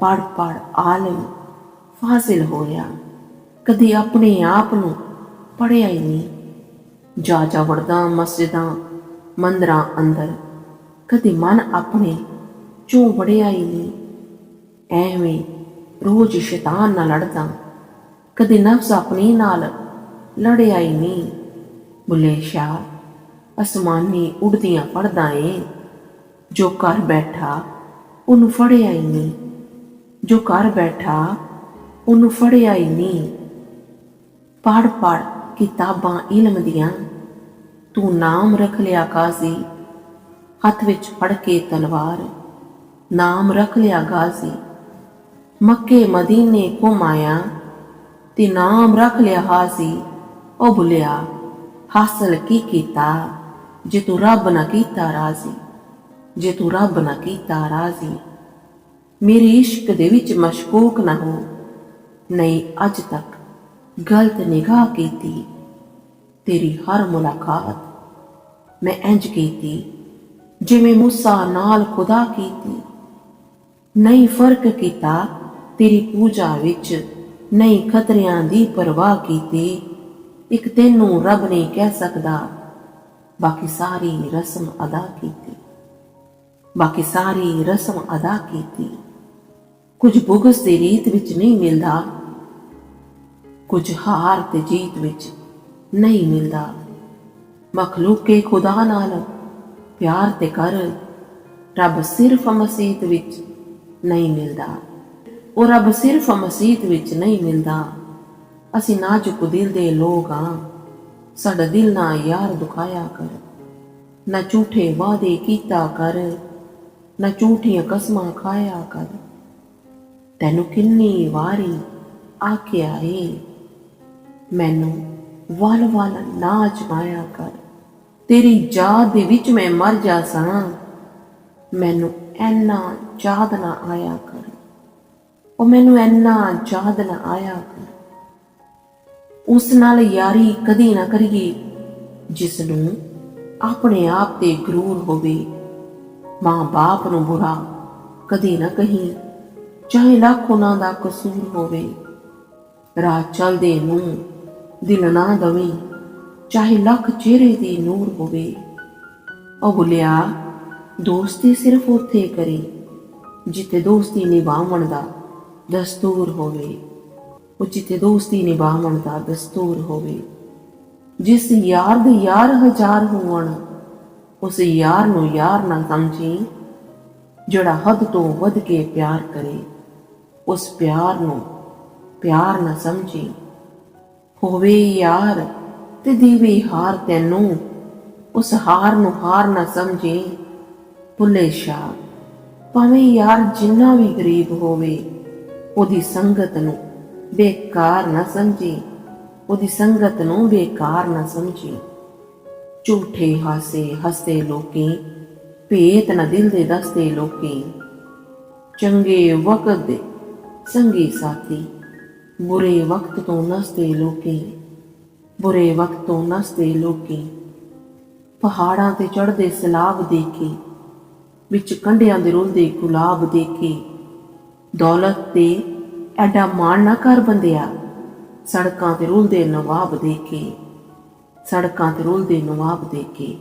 ਪੜ ਪੜ ਆਲਮ ਫਾਜ਼ਿਲ ਹੋਇਆ। ਕਦੀ ਆਪਣੇ ਆਪ ਨੂੰ ਪੜਿਆ ਹੀ ਨਹੀਂ। ਜਾ ਜਾ ਵੜਦਾ ਮਸਜਿਦਾਂ, ਮੰਦਰਾਂ ਅੰਦਰ, ਕਦੀ ਮਨ ਆਪਣੇ ਚੋਂ ਵੜਿਆ ਹੀ ਨਹੀਂ। ਐਵੇਂ ਰੋਜ਼ ਸ਼ੈਤਾਨ ਨਾਲ ਲੜਦਾ, ਕਦੀ ਨਫਸ ਆਪਣੀ ਨਾਲ ਲੜਿਆ ਹੀ ਨਹੀਂ। ਬੁੱਲੇ ਸ਼ਾਹ, ਅਸਮਾਨੀ ਉੜਦੀਆਂ ਪੜਦਾ ਏ, ਜੋ ਘਰ ਬੈਠਾ ਉਹਨੂੰ ਫੜਿਆ ਹੀ ਨਹੀਂ। ਜੋ ਘਰ ਬੈਠਾ, ਉਹਨੂੰ ਫੜਿਆ ਹੀ ਨਹੀਂ। ਪੜ ਪੜ ਕਿਤਾਬਾਂ ਇਲਮ ਦੀਆਂ, ਤੂੰ ਨਾਮ ਰੱਖ ਲਿਆ ਕਾਜ਼ੀ। ਹੱਥ ਵਿੱਚ ਫੜ ਕੇ ਤਲਵਾਰ, ਨਾਮ ਰੱਖ ਲਿਆ ਗਾਜ਼ੀ। ਮੱਕੇ ਮਦੀਨੇ ਘੁਮਾਇਆ ਤੇ ਨਾਮ ਰੱਖ ਲਿਆ ਹਾਜ਼ੀ। ਉਹ ਭੁੱਲਿਆ ਹਾਸਲ ਕੀ ਕੀਤਾ ਜੇ ਤੂੰ ਰੱਬ ਨਾ ਕੀਤਾ ਰਾਜ਼ੀ? ਜੇ ਤੂੰ ਰੱਬ ਨਾ ਕੀਤਾ ਰਾਜ਼ੀ ਮੇਰੇ ਇਸ਼ਕ ਦੇ ਵਿੱਚ ਮਸ਼ਕੂਕ ਨਾ ਹੋ। ਨਹੀਂ, ਅੱਜ ਤੱਕ ਗਲਤ ਨਿਗਾਹ ਕੀਤੀ। ਤੇਰੀ ਹਰ ਮੁਲਾਕਾਤ ਮੈਂ ਇੰਜ ਕੀਤੀ, ਜਿਵੇਂ ਮੂਸਾ ਨਾਲ ਖੁਦਾ ਕੀਤੀ। ਨਹੀਂ ਫ਼ਰਕ ਕੀਤਾ, ਤੇਰੀ ਪੂਜਾ ਵਿੱਚ ਨਹੀਂ ਖਤਰਿਆਂ ਦੀ ਪਰਵਾਹ ਕੀਤੀ। ਇੱਕ ਤੈਨੂੰ ਰੱਬ ਨਹੀਂ ਕਹਿ ਸਕਦਾ, ਬਾਕੀ ਸਾਰੀ ਰਸਮ ਅਦਾ ਕੀਤੀ। ਬਾਕੀ ਸਾਰੀ ਰਸਮ ਅਦਾ ਕੀਤੀ। ਕੁਝ ਬੁਗਸ ਦੀ ਰੀਤ ਵਿੱਚ ਨਹੀਂ ਮਿਲਦਾ। ਕੁਝ ਹਾਰ ਤੇ ਜੀਤ ਵਿੱਚ ਨਹੀਂ ਮਿਲਦਾ। ਮਖਲੂਕੇ ਖੁਦਾ ਨਾਲ ਪਿਆਰ ਤੇ ਕਰ ਰੱਬ ਸਿਰਫ ਮਸੀਤ ਵਿੱਚ ਨਹੀਂ ਮਿਲਦਾ। ਉਹ ਰੱਬ ਸਿਰਫ ਮਸੀਤ ਵਿੱਚ ਨਹੀਂ ਮਿਲਦਾ। ਅਸੀਂ ਨਾਜ਼ੁਕ ਦਿਲ ਦੇ ਲੋਕ ਹਾਂ ਸਾਡਾ ਦਿਲ ਨਾ ਯਾਰ ਦੁਖਾਇਆ ਕਰ। ਨਾ ਝੂਠੇ ਵਾਅਦੇ ਕੀਤਾ ਕਰ। ਨਾ ਝੂਠੀਆਂ ਕਸਮਾਂ ਖਾਇਆ ਕਰ। ਤੈਨੂੰ ਕਿੰਨੀ ਵਾਰੀ ਆਖਿਆ ਏ, ਮੈਨੂੰ ਵਲ ਵਲ ਨਾ ਅਜਮਾਇਆ ਕਰ। ਤੇਰੀ ਯਾਦ ਦੇ ਵਿੱਚ ਮੈਂ ਮਰ ਜਾ ਸਾਂ। ਮੈਨੂੰ ਐਨਾ ਯਾਦ ਨਾ ਆਇਆ ਕਰ। ਉਹ ਮੈਨੂੰ ਐਨਾ ਯਾਦ ਨਾ ਆਇਆ ਕਰ। ਉਸ ਨਾਲ ਯਾਰੀ ਕਦੀ ਨਾ ਕਰੀਏ, ਜਿਸ ਨੂੰ ਆਪਣੇ ਆਪ ਤੇ ਗਰੂਰ ਹੋਵੇ। ਮਾਂ ਬਾਪ ਨੂੰ ਬੁਰਾ ਕਦੀ ਨਾ ਕਹੀ। ਚਾਹੇ ਲੱਖ ਉਹਨਾਂ ਦਾ ਕਸੂਰ ਹੋਵੇ। ਰਾਤ ਚਲਦੇ ਨੂੰ ਦਿਲ ਨਾ ਦਵੇ। ਚਾਹੇ ਲੱਖ ਚਿਹਰੇ ਦੀ ਨੂਰ ਹੋਵੇ। ਉਹ ਬੁਲਿਆ, ਦੋਸਤੀ ਸਿਰਫ ਉੱਥੇ ਕਰੀ, ਜਿੱਥੇ ਦੋਸਤੀ ਨਿਭਾਉਣ ਦਾ ਦਸਤੂਰ ਹੋਵੇ। ਉਹ ਜਿੱਥੇ ਦੋਸਤੀ ਨਿਭਾਉਣ ਦਾ ਦਸਤੂਰ ਹੋਵੇ। ਜਿਸ ਯਾਰ ਦੇ ਯਾਰ ਹਜ਼ਾਰ ਹੋਣ, ਉਸ ਯਾਰ ਨੂੰ ਯਾਰ ਨਾ ਸਮਝੀ, ਜਿਹੜਾ ਹੱਦ ਤੋਂ ਵੱਧ ਕੇ ਪਿਆਰ ਕਰੇ। ਉਸ ਪਿਆਰ ਨੂੰ ਪਿਆਰ ਨਾ ਸਮਝੀ। ਹੋਵੇ ਯਾਰ ਤੇ ਦੀਵੇ ਹਾਰ ਤੈਨੂੰ, ਉਸ ਹਾਰ ਨੂੰ ਹਾਰ ਨਾ ਸਮਝੀ। ਭੁੱਲੇ ਸ਼ਾ ਭਾਵੇਂ ਯਾਰ ਜਿੰਨਾ ਵੀ ਗਰੀਬ ਹੋਵੇ, ਉਹਦੀ ਸੰਗਤ ਨੂੰ ਬੇਕਾਰ ਨਾ ਸਮਝੀ। ਉਹਦੀ ਸੰਗਤ ਨੂੰ ਬੇਕਾਰ ਨਾ ਸਮਝੀ। ਝੂਠੇ ਹਾਸੇ ਹੱਸਦੇ ਲੋਕੀ, ਭੇਤ ਨਾ ਦਿਲ ਦੇ ਦੱਸਦੇ ਲੋਕੀ। ਚੰਗੇ ਵਕਤ ਦੇ ਸੰਗੀ ਸਾਥੀ, ਬੁਰੇ ਵਕਤ ਤੋਂ ਨਸਦੇ ਲੋਕੀ, ਬੁਰੇ ਵਕਤ ਤੋਂ ਨਸਦੇ ਲੋਕੀ, ਪਹਾੜਾਂ ਤੇ ਚੜ੍ਹਦੇ ਸਲਾਬ ਦੇਖੇ, ਵਿੱਚ ਕੰਢਿਆਂ ਦੇ ਰੁਲਦੇ ਗੁਲਾਬ ਦੇਖੇ, ਦੌਲਤ ਤੇ ਐਡਾ ਮਾਣ ਨਾ ਕਰ ਬੰਦਿਆ, ਸੜਕਾਂ ਤੇ ਰੁਲਦੇ ਨਵਾਬ ਦੇਖੇ, ਸੜਕਾਂ ਤੇ ਰੁਲਦੇ ਨਵਾਬ ਦੇਖੇ।